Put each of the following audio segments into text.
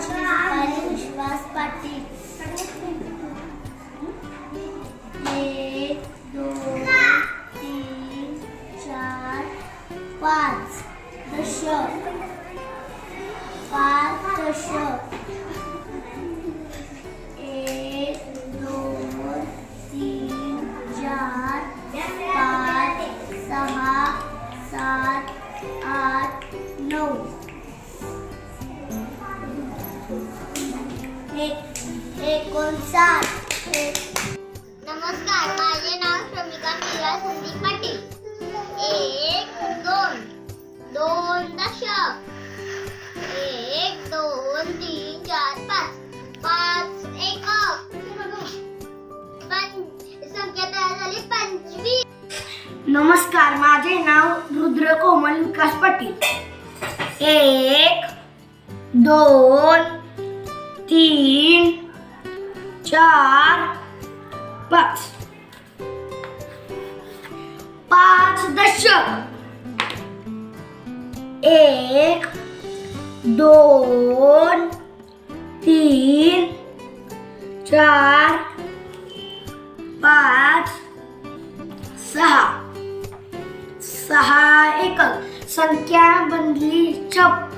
विश्वास पाटील. एक दोन तीन चार पाच. दशक. पाच दशक. नमस्कार, माझे नाव श्रमिका मीरा संदीप पाटील. एक, दोन. दोन दशक. एक, दोन, तीन, चार, पाच. पाच, एकक. पं, संख्या तयार झाली, पंचवीस. नमस्कार, माझे नाव रुद्र कोमल विकास पाटील. एक, दोन तीन, चार, पाच। पाच दशक। एक, दोन, तीन, चार, पाच, सहा। सहा एक संख्या बनली छप्पन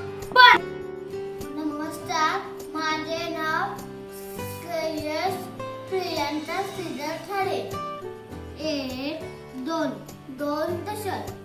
प्रियांका श्रीधर ठरेल. एक दोन दोन दशक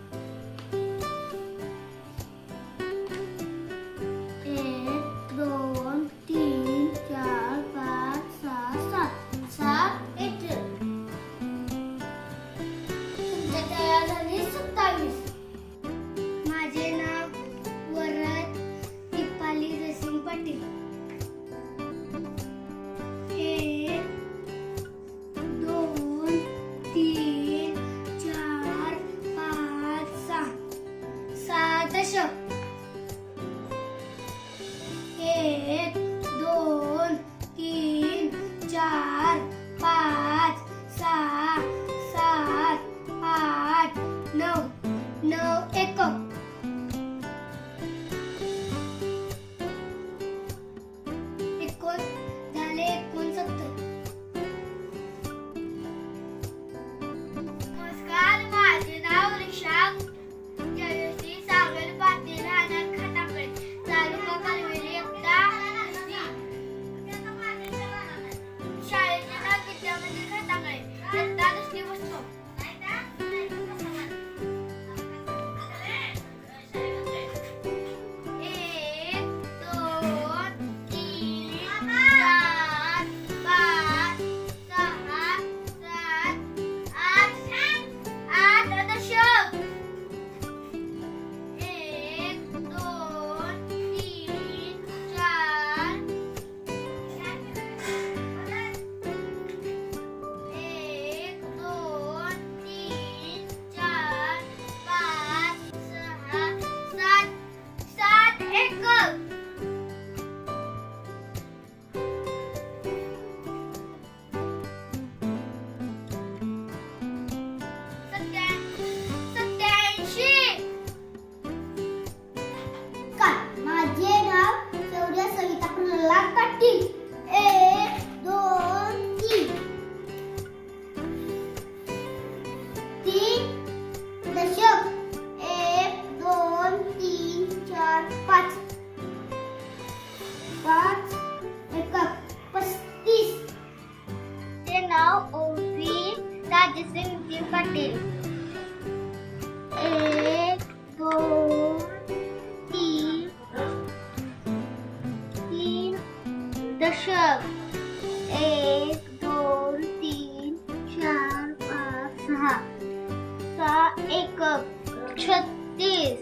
ते नाव ओवी राजश्री नितीन पाटील एक दोन तीन तीन दशक। एक दोन तीन, चार, पाच सहा एकक। छत्तीस।